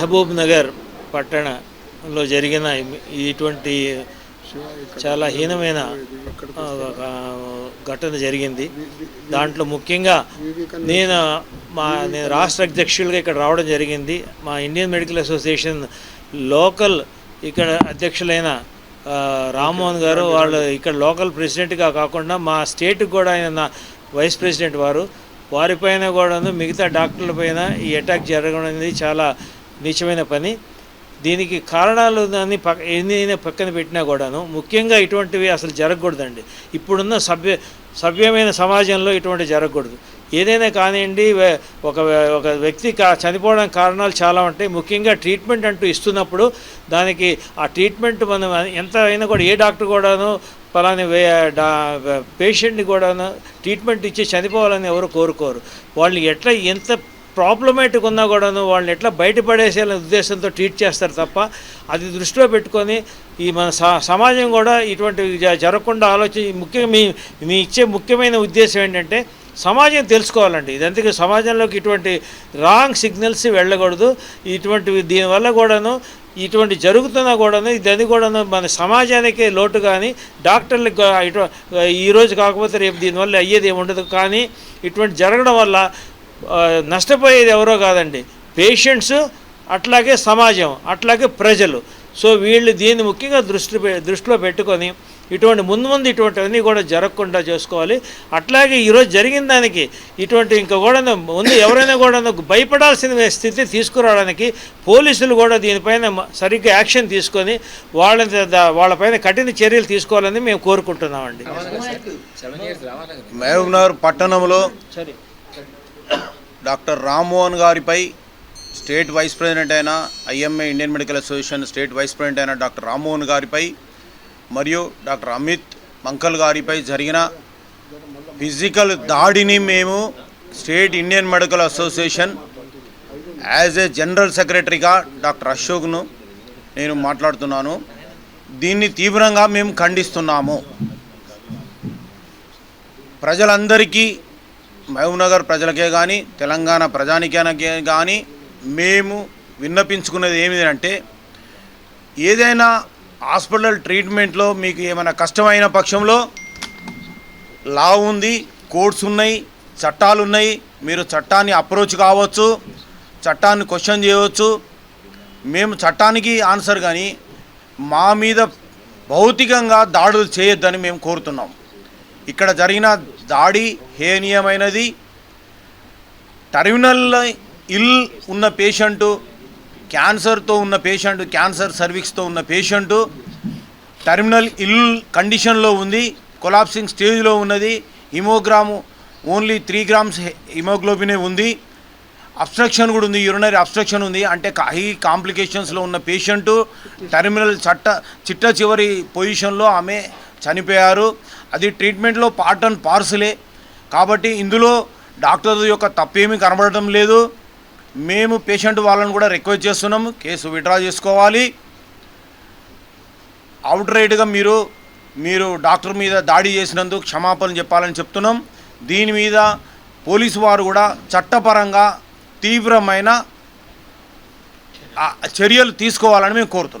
మహబూబ్ నగర్ పట్టణంలో జరిగిన ఇటువంటి చాలా హీనమైన ఘటన జరిగింది. దాంట్లో ముఖ్యంగా నేను మా నేను రాష్ట్ర అధ్యక్షులుగా ఇక్కడ రావడం జరిగింది. మా ఇండియన్ మెడికల్ అసోసియేషన్ లోకల్ ఇక్కడ అధ్యక్షులైన రామ్మోహన్ గారు వాళ్ళు ఇక్కడ లోకల్ ప్రెసిడెంట్గా కాకుండా మా స్టేట్కి కూడా ఆయన వైస్ ప్రెసిడెంట్ వారు. వారిపైన కూడా మిగతా డాక్టర్ల పైన ఈ అటాక్ జరగడం అనేది చాలా నీచమైన పని. దీనికి కారణాలు దాన్ని పక్క ఎన్ని అయినా పక్కన పెట్టినా కూడాను ముఖ్యంగా ఇటువంటివి అసలు జరగకూడదండి. ఇప్పుడున్న సభ్య సభ్యమైన సమాజంలో ఇటువంటి జరగకూడదు. ఏదైనా కానివ్వండి ఒక ఒక వ్యక్తి కా చనిపోవడానికి కారణాలు చాలా ఉంటాయి. ముఖ్యంగా ట్రీట్మెంట్ అంటూ ఇస్తున్నప్పుడు దానికి ఆ ట్రీట్మెంట్ మనం ఎంత అయినా కూడా ఏ డాక్టర్ కూడాను పలాని పేషెంట్ని కూడాను ట్రీట్మెంట్ ఇచ్చి చనిపోవాలని ఎవరు కోరుకోరు. వాళ్ళు ఎట్లా ఎంత ప్రాబ్లమేటిక్ ఉన్నా కూడాను వాళ్ళని ఎట్లా బయటపడేసే ఉద్దేశంతో ట్రీట్ చేస్తారు తప్ప అది దృష్టిలో పెట్టుకొని ఈ మన స- సమాజం కూడా ఇటువంటి జరగకుండా ఆలోచి ముఖ్యంగా మీ మీ ఇచ్చే ముఖ్యమైన ఉద్దేశం ఏంటంటే సమాజం తెలుసుకోవాలండి. ఇదంతకీ సమాజంలోకి ఇటువంటి రాంగ్ సిగ్నల్స్ వెళ్ళకూడదు. ఇటువంటి దీనివల్ల కూడాను ఇటువంటి జరుగుతున్నా కూడాను ఇది కూడాను మన సమాజానికి లోటు కానీ డాక్టర్లకు ఇటు ఈరోజు కాకపోతే రేపు దీనివల్ల అయ్యేది ఏమి ఉండదు కానీ ఇటువంటి జరగడం వల్ల నష్టపోయేది ఎవరో కాదండి. పేషెంట్స్ అట్లాగే సమాజం అట్లాగే ప్రజలు. సో వీళ్ళు దీన్ని ముఖ్యంగా దృష్టి దృష్టిలో పెట్టుకొని ఇటువంటి ముందు ముందు ఇటువంటివన్నీ కూడా జరగకుండా చేసుకోవాలి. అట్లాగే ఈరోజు జరిగిన దానికి ఇటువంటి ఇంకా కూడా ముందు ఎవరైనా కూడా భయపడాల్సిన స్థితి తీసుకురావడానికి పోలీసులు కూడా దీనిపైన సరిగ్గా యాక్షన్ తీసుకొని వాళ్ళ వాళ్ళపైన కఠిన చర్యలు తీసుకోవాలని మేము కోరుకుంటున్నామండి. మహబూబ్నగర్ పట్టణంలో సరే. డాక్టర్ రామ్మోహన్ గారిపై స్టేట్ వైస్ ప్రెసిడెంట్ అయిన IMA Indian medical association state vice president అయిన డాక్టర్ రామ్మోహన్ గారిపై మరియు డాక్టర్ అమిత్ మంకల్ గారిపై జరిగిన ఫిజికల్ దాడిని మేము state Indian medical association as a general సెక్రటరీగా డాక్టర్ అశోక్ను నేను మాట్లాడుతున్నాను. దీన్ని తీవ్రంగా మేము ఖండిస్తున్నాము. ప్రజలందరికీ మహబూబ్నగర్ ప్రజలకే కానీ తెలంగాణ ప్రజానికానికే కానీ మేము విన్నపించుకున్నది ఏమిటంటే ఏదైనా హాస్పిటల్ ట్రీట్మెంట్లో మీకు ఏమైనా కష్టమైన పక్షంలో లా ఉంది కోర్ట్స్ ఉన్నాయి చట్టాలు ఉన్నాయి మీరు చట్టాన్ని అప్రోచ్ కావచ్చు చట్టాన్ని క్వశ్చన్ చేయవచ్చు మేము చట్టానికి ఆన్సర్ కానీ మా మీద భౌతికంగా దాడులు చేయొద్దని మేము కోరుతున్నాం. ఇక్కడ జరిగిన దాడి హేనీయమైనది. టర్మినల్ ఇల్ ఉన్న పేషెంటు క్యాన్సర్తో ఉన్న పేషెంట్ క్యాన్సర్ సర్వీక్స్తో ఉన్న పేషెంటు టర్మినల్ ఇల్ కండిషన్లో ఉంది కొలాప్సింగ్ స్టేజ్లో ఉన్నది హిమోగ్రాము ఓన్లీ త్రీ గ్రామ్స్ హిమోగ్లోబినే ఉంది. అబ్స్ట్రక్షన్ కూడా ఉంది యూరినరీ అబ్స్ట్రక్షన్ ఉంది. అంటే హై కాంప్లికేషన్స్లో ఉన్న పేషెంటు టర్మినల్ చట్ట చిట్ట చివరి పొజిషన్లో ఆమె చనిపోయారు. అది ట్రీట్మెంట్లో పార్ట్ అండ్ పార్సలే. కాబట్టి ఇందులో డాక్టర్ యొక్క తప్పేమీ కనబడటం లేదు. మేము పేషెంట్ వాళ్ళని కూడా రిక్వెస్ట్ చేస్తున్నాము కేసు విడ్రా చేసుకోవాలి. అవుట్ రైట్గా మీరు మీరు డాక్టర్ మీద దాడి చేసినందుకు క్షమాపణ చెప్పాలని చెప్తున్నాం. దీని మీద పోలీసు వారు కూడా చట్టపరంగా తీవ్రమైన ఆ, చర్యలు తీసుకోవాలని మేము కోరుతున్నాం.